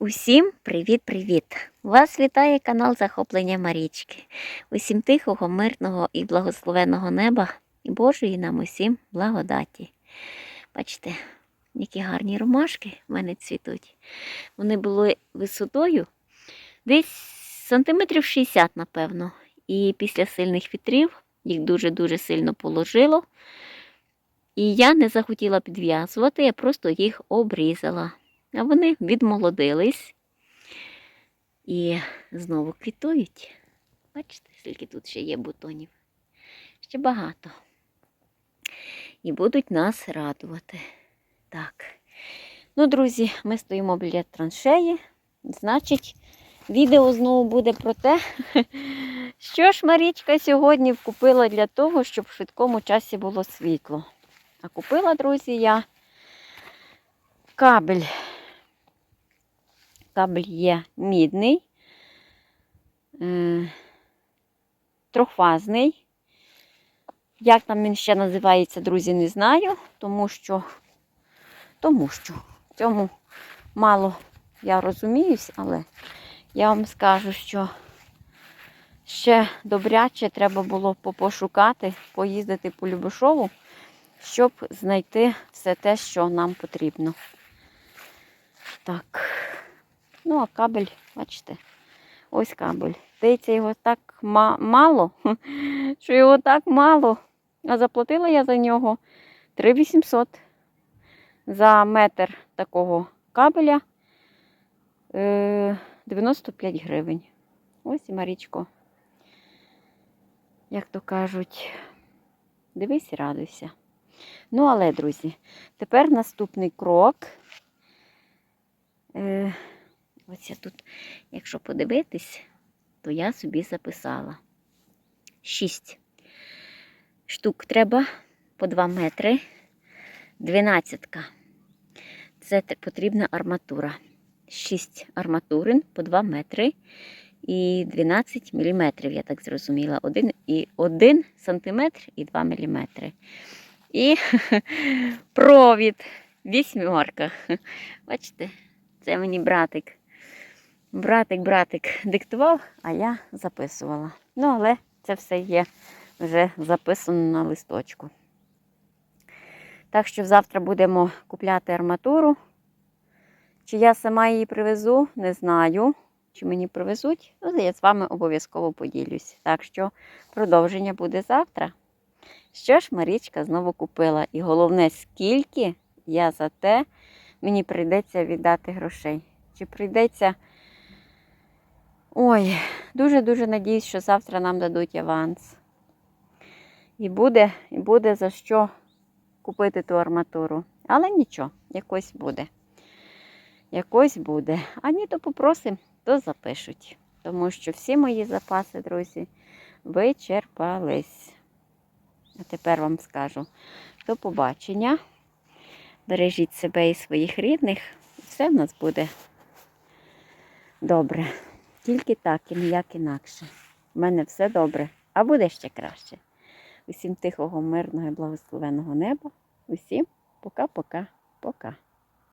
Усім привіт-привіт! Вас вітає канал Захоплення Марічки. Усім тихого, мирного і благословеного неба і Божої нам усім благодаті. Бачите, які гарні ромашки в мене цвітуть. Вони були висотою десь сантиметрів 60, напевно. І після сильних вітрів їх дуже-дуже сильно положило. І я не захотіла підв'язувати, я просто їх обрізала. А вони відмолодились і знову квітують. Бачите, скільки тут ще є бутонів. Ще багато. І будуть нас радувати. Так. Ну, друзі, ми стоїмо біля траншеї. Значить, відео знову буде про те, що ж Марічка сьогодні купила для того, щоб в швидкому часі було світло. А купила, друзі, я кабель кабель є мідний, е, трьохфазний. Як там він ще називається, друзі, не знаю, тому що, тому що в цьому мало я розуміюсь, але я вам скажу, що ще добряче треба було попошукати, поїздити по Любишову, щоб знайти все те, що нам потрібно. Так. Ну, а кабель, бачите, ось кабель. Здається, його так мало, що його так мало. А заплатила я за нього 3800 за метр такого кабеля е 95 гривень. Ось і Марічко. Як то кажуть, дивись і радуйся. Ну, але, друзі, тепер наступний крок. Е я тут, якщо подивитись, то я собі записала. Шість штук треба по 2 метри. Дванадцятка. Це потрібна арматура. 6 арматурин по 2 метри і 12 міліметрів, я так зрозуміла. 1 і 1 сантиметр і 2 міліметри. І провід вісьмерка. Бачите, це мені братик. Братик-братик диктував, а я записувала. Ну, але це все є вже записано на листочку. Так що завтра будемо купляти арматуру. Чи я сама її привезу, не знаю. Чи мені привезуть, ну, я з вами обов'язково поділюсь. Так що продовження буде завтра. Що ж, Марічка знову купила. І головне, скільки я за те мені прийдеться віддати грошей. Чи прийдеться. Ой, дуже-дуже надіюсь, що завтра нам дадуть аванс. І буде, і буде за що купити ту арматуру. Але нічого, якось буде. Якось буде. А ні, то попросимо, то запишуть. Тому що всі мої запаси, друзі, вичерпались. А тепер вам скажу до побачення. Бережіть себе і своїх рідних. Все в нас буде добре. Тільки так і ніяк інакше. У мене все добре, а буде ще краще. Усім тихого, мирного і благословеного неба. Усім пока-пока-пока.